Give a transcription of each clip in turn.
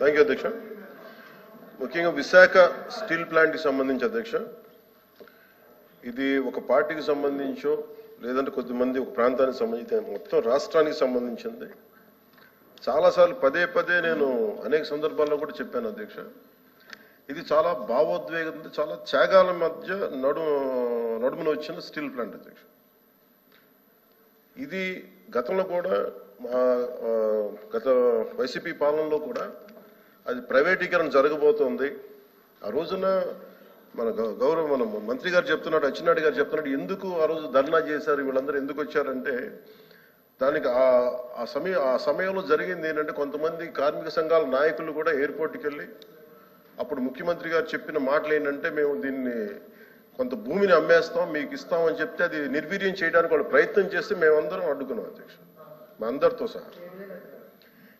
Thank you అధ్యక్ష. ముఖ్యంగా Visakha steel ప్లాంట్కి సంబంధించి అధ్యక్ష ఇది ఒక పార్టీకి సంబంధించో లేదంటే కొద్దిమంది ఒక ప్రాంతానికి సంబంధించి మొత్తం రాష్ట్రానికి సంబంధించింది. చాలాసార్లు పదే పదే నేను అనేక సందర్భాల్లో కూడా చెప్పాను అధ్యక్ష. ఇది చాలా భావోద్వేగంతో చాలా త్యాగాల మధ్య నడు నడుమున వచ్చిన స్టీల్ ప్లాంట్ అధ్యక్ష. ఇది గతంలో కూడా మా, గత వైసీపీ పాలనలో కూడా అది ప్రైవేటీకరణ జరగబోతోంది. ఆ రోజున మన గౌరవ మన మంత్రి గారు చెప్తున్నాడు అచ్చెన్నాయుడు గారు చెప్తున్నాడు ఎందుకు ఆ రోజు ధర్నా చేశారు వీళ్ళందరూ ఎందుకు వచ్చారంటే దానికి ఆ ఆ సమయం ఆ సమయంలో జరిగింది ఏంటంటే కొంతమంది కార్మిక సంఘాల నాయకులు కూడా ఎయిర్పోర్ట్కి వెళ్ళి అప్పుడు ముఖ్యమంత్రి గారు చెప్పిన మాటలు ఏంటంటే మేము దీన్ని కొంత భూమిని అమ్మేస్తాం మీకు ఇస్తామని చెప్తే అది నిర్వీర్యం చేయడానికి వాళ్ళు ప్రయత్నం చేస్తే మేమందరం అడ్డుకున్నాం అధ్యక్ష మా అందరితో సహా.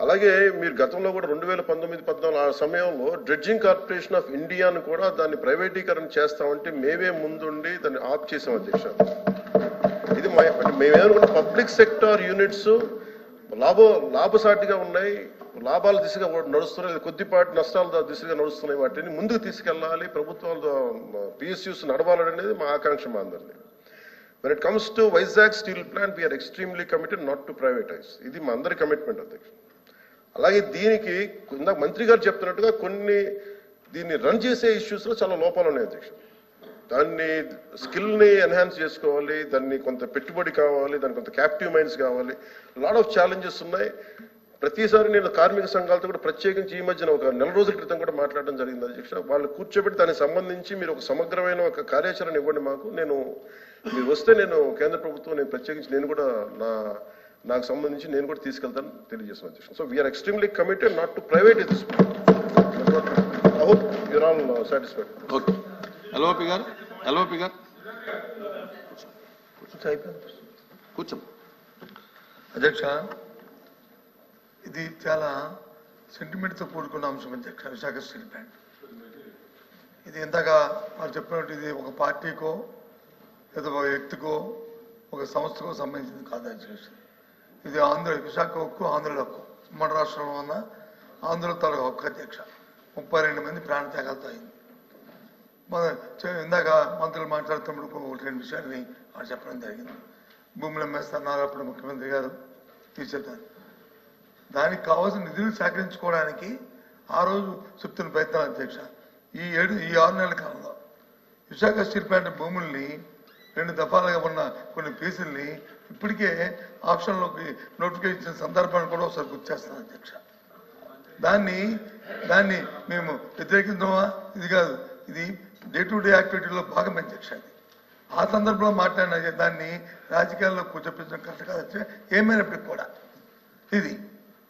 అలాగే మీరు గతంలో కూడా రెండు వేల పంతొమ్మిది పద్నాలుగు ఆ సమయంలో డ్రెడ్జింగ్ కార్పొరేషన్ ఆఫ్ ఇండియాను కూడా దాన్ని ప్రైవేటీకరణ చేస్తామంటే మేమే ముందుండి దాన్ని ఆప్ చేసాం అధ్యక్ష. ఇది మా మేమేమనుకున్న పబ్లిక్ సెక్టార్ యూనిట్స్ లాభ లాభసాటిగా ఉన్నాయి లాభాల దిశగా నడుస్తున్నాయి కొద్దిపాటి నష్టాల దిశగా నడుస్తున్నాయి వాటిని ముందుకు తీసుకెళ్ళాలి ప్రభుత్వాలు పిఎస్యూస్ నడవాలనేది మా ఆకాంక్ష మా అందరిది. When it comes to Vizag steel plant we are extremely committed not to privatise ఇది మా అందరి కమిట్మెంట్ అధ్యక్ష. అలాగే దీనికి ఇందాక మంత్రి గారు చెప్తున్నట్టుగా కొన్ని దీన్ని రన్ చేసే ఇష్యూస్లో చాలా లోపాలు ఉన్నాయి అధ్యక్ష దాన్ని స్కిల్ని ఎన్హాన్స్ చేసుకోవాలి దాన్ని కొంత పెట్టుబడి కావాలి దానికి కొంత క్యాప్టివ్ మైండ్స్ కావాలి. లాట్ ఆఫ్ ఛాలెంజెస్ ఉన్నాయి. ప్రతిసారి నేను కార్మిక సంఘాలతో కూడా ప్రత్యేకించి ఈ మధ్యన ఒక నెల రోజుల క్రితం కూడా మాట్లాడడం జరిగింది అధ్యక్ష వాళ్ళు కూర్చోబెట్టి దానికి సంబంధించి మీరు ఒక సమగ్రమైన ఒక కార్యాచరణ ఇవ్వండి మాకు. నేను మీరు వస్తే నేను కేంద్ర ప్రభుత్వం నేను ప్రత్యేకించి నేను కూడా నా నాకు సంబంధించి నేను కూడా తీసుకెళ్తాను తెలియజేసిన అధ్యక్ష so we are extremely committed not to private this I hope you're all satisfied okay LOP గారు. ఎల్ఓపి గారు. కూర్చో అధ్యక్ష ఇది చాలా సెంటిమెంట్తో కూడుకున్న అంశం అధ్యక్ష విశాఖ స్టీల్ ప్లాంట్. ఇది ఇందాక వాళ్ళు చెప్పినట్టు ఇది ఒక పార్టీకో లేదా ఒక వ్యక్తికో ఒక సంస్థకో సంబంధించింది కాదు అధ్యక్ష. ఇది ఆంధ్ర విశాఖ హక్కు ఆంధ్రుల హక్కు ఉమ్మడి రాష్ట్రంలో ఉన్న ఆంధ్రుల తాలూకా హక్కు అధ్యక్ష. ముప్పై రెండు మంది ప్రాణత్యాగాలతో అయింది. మన ఇందాక మంత్రులు మాట్లాడుతున్నప్పుడు ఒకటి రెండు విషయాన్ని వాళ్ళు చెప్పడం జరిగింది. భూములు అమ్మేస్తున్నారు అప్పుడు ముఖ్యమంత్రి గారు తీసుకెళ్తారు దానికి కావాల్సిన నిధులు సేకరించుకోవడానికి ఆ రోజు చెప్తున్న ప్రయత్నాలు అధ్యక్ష. ఈ ఏడు ఈ ఆరు నెలల కాలంలో విశాఖ స్టీల్ ప్లాంట్ భూముల్ని రెండు దఫాలుగా ఉన్న కొన్ని పీసుల్ని ఇప్పటికే ఆప్షన్లోకి నోటిఫికేషన్ సందర్భాన్ని కూడా ఒకసారి గుర్తు అధ్యక్ష. దాన్ని దాన్ని మేము వ్యతిరేకించమా ఇది కాదు. ఇది డే టు డే యాక్టివిటీలో భాగం అధ్యక్ష ఇది ఆ సందర్భంలో మాట్లాడిన దాన్ని రాజకీయాల్లో కూర్చోపించడం కరెక్ట్ కాదు అధ్యక్ష. ఏమైనప్పటికీ కూడా ఇది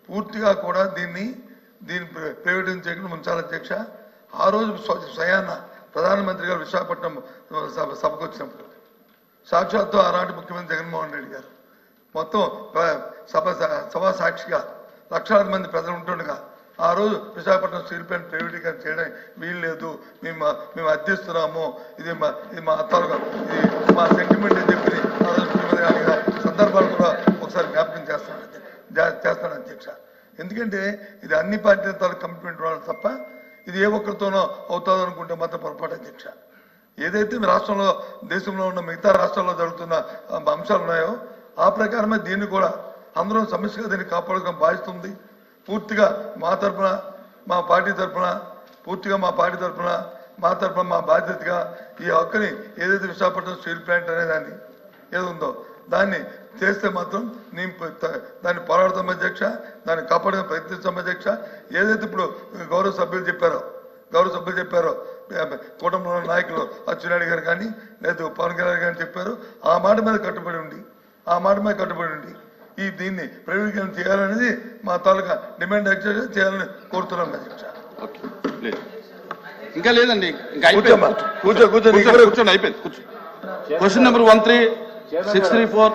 పూర్తిగా కూడా దీన్ని దీన్ని ప్ర- ప్రైవేటైజ్ చేయకుండా ఉంచాలి అధ్యక్ష. ఆ రోజు స్వయాన ప్రధానమంత్రి గారు విశాఖపట్నం సభకు వచ్చినప్పుడు సాక్షాత్తు ఆనాటి ముఖ్యమంత్రి జగన్మోహన్ రెడ్డి గారు. మొత్తం సభ సభా సాక్షిగా లక్షలాది మంది ప్రజలు ఉంటుండగా ఆ రోజు విశాఖపట్నం స్టీల్ ప్లాంట్ ప్రైవేటీకరణ చేయడం వీలు లేదు మేము మేము అర్థిస్తున్నాము. ఇది మా ఇది మా అత్తాలుగా ఇది మా సెంటిమెంట్ అని చెప్పి ఆ రోజు ముఖ్యమంత్రి సందర్భాలు కూడా ఒకసారి జ్ఞాపకం చేస్తాను చేస్తాను అధ్యక్ష. ఎందుకంటే ఇది అన్ని పార్టీల తాలూకు కమిట్మెంట్ వాళ్ళు తప్ప ఇది ఏ ఒక్కరితోనో అవుతుందనుకుంటే మాత్రం పొరపాటు అధ్యక్ష. ఏదైతే మీ రాష్ట్రంలో దేశంలో ఉన్న మిగతా రాష్ట్రాల్లో జరుగుతున్న అంశాలు ఉన్నాయో ఆ ప్రకారమే దీన్ని కూడా అందరం సమస్యగా దీన్ని కాపాడుకోవడం బాధిస్తుంది. పూర్తిగా మా తరపున మా పార్టీ తరపున పూర్తిగా మా పార్టీ తరపున మా తరపున మా బాధ్యతగా ఈ హక్కుని ఏదైతే విశాఖపట్నం స్టీల్ ప్లాంట్ అనేదాన్ని ఏది ఉందో దాన్ని చేస్తే మాత్రం నేను దాన్ని పోరాడతాం అధ్యక్ష దాన్ని కాపాడడం ప్రయత్నిస్తాం అధ్యక్ష. ఏదైతే ఇప్పుడు గౌరవ సభ్యులు చెప్పారో గౌరవ సభ్యులు చెప్పారో కుటుంబంలో నాయకులు అచ్చెన్నాయుడు గారు కానీ లేదా పవన్ కళ్యాణ్ గారు చెప్పారు ఆ మాట మీద కట్టుబడి ఉండి ఆ మాట మీద కట్టుబడి ఉండి ఈ దీన్ని ప్రైవేటీకరణ చేయాలనేది మా తాలూకా డిమాండ్ ఎక్సైజ్ చేయాలని కోరుతున్నాం అధ్యక్ష ఇంకా లేదండి కూర్చో కూర్చో కూర్చోండి కూర్చోండి అయిపోయింది. కూర్చో. Question number one three six three four